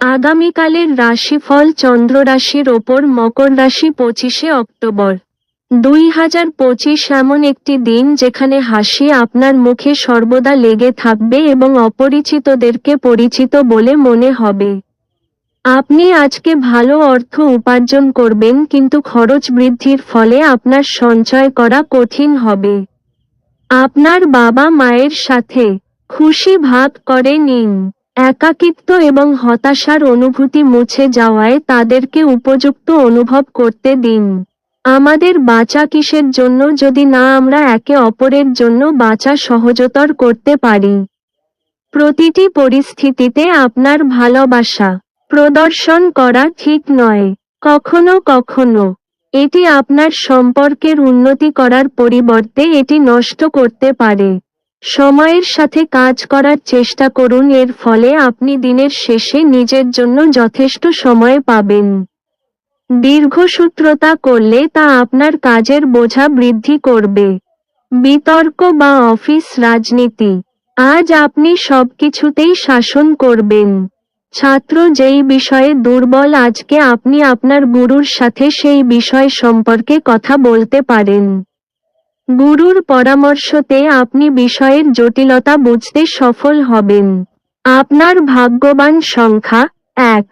আগামীকালের রাশিফল চন্দ্র রাশির ওপর মকর রাশি পঁচিশে অক্টোবর। দুই হাজার পঁচিশ এমন একটি দিন যেখানে হাসি আপনার মুখে সর্বদা লেগে থাকবে এবং অপরিচিতদেরকে পরিচিত বলে মনে হবে। আপনি আজকে ভালো অর্থ উপার্জন করবেন কিন্তু খরচ বৃদ্ধির ফলে আপনার সঞ্চয় করা কঠিন হবে। আপনার বাবা মায়ের সাথে খুশি ভাগ করে নিন। একাকিত্ব এবং হতাশার অনুভূতি মুছে যাওয়ায় তাদেরকে উপযুক্ত অনুভব করতে দিন। আমাদের বাঁচা কিসের জন্য যদি না আমরা একে অপরের জন্য বাঁচা সহজতর করতে পারি? প্রতিটি পরিস্থিতিতে আপনার ভালোবাসা, প্রদর্শন করা ঠিক নয়। কখনো কখনো এটি আপনার সম্পর্কের উন্নতি করার পরিবর্তে এটি নষ্ট করতে পারে। সময়ের সাথে কাজ করার চেষ্টা করুন, এর ফলে আপনি দিনের শেষে নিজের জন্য যথেষ্ট সময় পাবেন। দীর্ঘসূত্রতা করলে তা আপনার কাজের বোঝা বৃদ্ধি করবে। বিতর্ক বা অফিস রাজনীতি। আজ আপনি সবকিছুতেই শাসন করবেন। ছাত্র যেই বিষয়ে দুর্বল, আজকে আপনি আপনার গুরুর সাথে সেই বিষয় সম্পর্কে কথা বলতে পারেন। গুরুর পরামর্শতে আপনি বিষয়ের জটিলতা বুঝতে সফল হবেন। আপনার ভাগ্যবান সংখ্যা এক।